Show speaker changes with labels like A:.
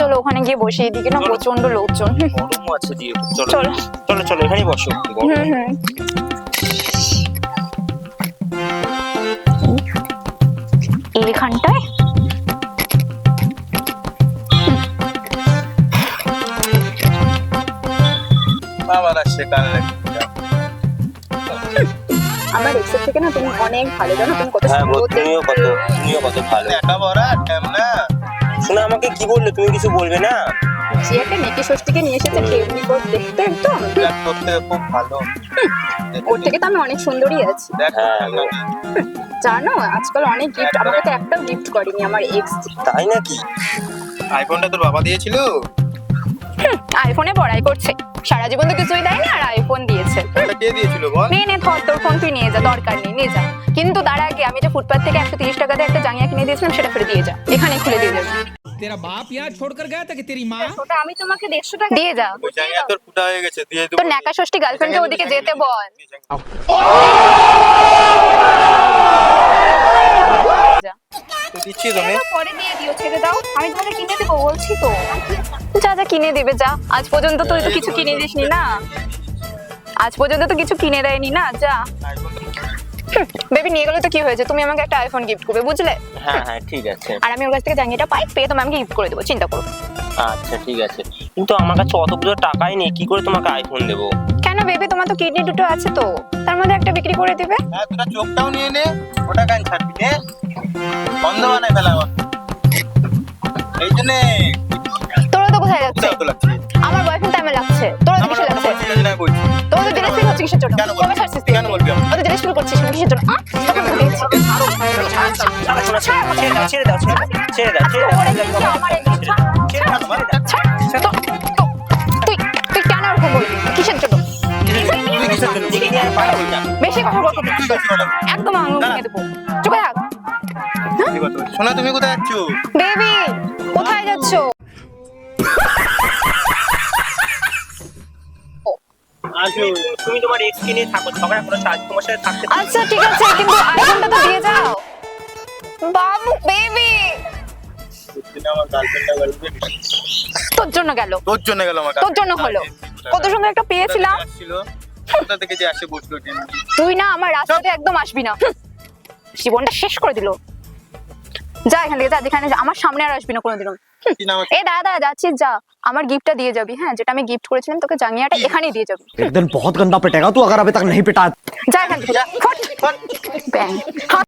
A: চলো ওখানে গিয়ে বসে এদিকে না প্রচণ্ড লোকজন। হুম,
B: গরমও আছে দিয়ে চলো।
A: চলো।
B: চলো চলো এখানেই বসো।
A: হুম হুম। এইখানটায়
C: আবার আসছে কাল
A: আমার এক্সের থেকে না তুমি অনেক ভালো জানো? তুমি কত
B: হ্যাঁ
A: সুন্দর
B: তুমিও কত তুমিও কত ভালো।
C: একা বড়া টাইম না
B: শোনো আমাকে কি বলল? তুমি কিছু বলবে না?
A: জিয়াকে একটা নেকি ষষ্ঠীকে নিয়ে এসেছে কেমনি করে দেখতে একদম
C: করতে খুব ভালো।
A: ওর থেকে তো আমি অনেক সুন্দরী আছি।
C: দেখ
B: হ্যাঁ।
A: জানো আজকাল অনেক গিফট আমাকে তো একটাও গিফট করেনি আমার এক্স
B: তাই নাকি?
C: আইফোনটা তোর বাবা দিয়েছিল?
A: আইফোনে পড়াই করছে। সারা জীবন তো কিছুই দেয় না আর আইফোন দিয়েছে।
C: এটা কে দিয়েছিল বল?
A: নে নে ধর তোর ফোন তুই নিয়ে যা দরকার নেই নিয়ে যা। কিন্তু তার আগে আমি যে ফুটপাথ থেকে একশো টাকা দিয়ে একটা জাঙ্গিয়া কিনে দিয়েছিলাম সেটা ফেরত দিয়ে যা। এখানে খুলে দিয়ে যাবে
D: তেরা বাপ ইয়ার ছোড়কর গায়া তা কি তেরি মা
A: ওটা আমি তোমাকে 150 টাকা দিয়ে যা।
C: ওই জাঙ্গিয়া তোর ফুটা হয়ে গেছে দিয়ে দেব
A: তোর ন্যাকা ষষ্ঠী গার্লফ্রেন্ডকে ওদিকে যেতে বল।
C: দিচ্ছি তুমি।
A: পরে দিয়ে দিও ছেড়ে দাও। আমি তোমাকে কিনে দেবো বলছি তো। যা যা কিনে দিবে যা। আজ পর্যন্ত তুই তো কিছু কিনে দিসনি না? আজ পর্যন্ত তো কিছু কিনে দেয়নি না? যা। বেবি নিয়ে গেলে তো কি হয়েছে? তুমি আমাকে একটা আইফোন গিফট করবে বুঝলে?
B: হ্যাঁ হ্যাঁ ঠিক আছে।
A: আর আমি ওর কাছ থেকে জাঙ্গিটা পাই পেয়ে তোমাকে গিফট করে দেবো চিন্তা করো
B: আচ্ছা ঠিক আছে কিন্তু আমার কাছে অতগুলো টাকাই নেই কি করে তোমাকে আইফোন দেবো
A: কেন বেবি তোমার তো কিডনি দুটো আছে তো তার মধ্যে একটা বিক্রি করে দিবে
C: হ্যাঁ তোরা চোখটাও নিয়ে নে ওটা কেন ছাড়বি নে বন্ধ বানাই ফেলা এই জন্যে
A: তোরা তো কোথায় যাচ্ছে
C: কোথাও তো লাগছে
A: আমার বয়ফ্রেন্ড টাইমে লাগছে তোরা তো কিসে
C: একটা
A: লাগছে তোরা তো জেলে ফিল হচ্ছে কিসের জন্য কবে
C: বলবি
A: ছাড়ছিস
C: কেন বলবি
A: তো জেলে ফিল করছিস না কিসের জন্য তখন দেখছি।
B: ছাড়া শোনা ছেড়ে দাও ছেড়ে দাও ছেড়ে দাও ছেড়ে দাও ছেড়ে দাও
C: সোনা তুমি কোথায় যাচ্ছ
A: বেবি কোথায় যাচ্ছ
B: তুমি তোমার এক্স কে নিয়ে থাকো ঝগড়া করো তোমার সাথে থাকতে।
A: আচ্ছা ঠিক আছে, কিন্তু আইফোনটা তো দিয়ে যাও বাবু বেবি
C: আমার গার্লফ্রেন্ডটা গার্লফ্রেন্ড
A: তোর জন্য গেল
C: তোর জন্য গেল আমার
A: তোর জন্য হলো কত সুন্দর একটা পেয়েছিলাম
C: ছিল কোথা থেকে যে আসে বসলো ট্রেন
A: তুই না আমার রাস্তাতে একদম আসবি না হুম। জীবনটা শেষ করে দিল যা এখান থেকে যা যেখানে যা। আমার সামনে আর আসবি না কোনোদিনও হুম।
C: কি নাম আছে
A: এ দাদা যাচ্ছিস যা আমার গিফটটা দিয়ে যাবি হ্যাঁ যেটা আমি গিফট করেছিলাম তোকে জাঙ্গিয়াটা এখানেই দিয়ে যাবি
E: एक दिन बहुत गंदा पिटेगा तू अगर अभी तक नहीं पिटा
A: যা এখান থেকে ফট। ব্যাং। হাত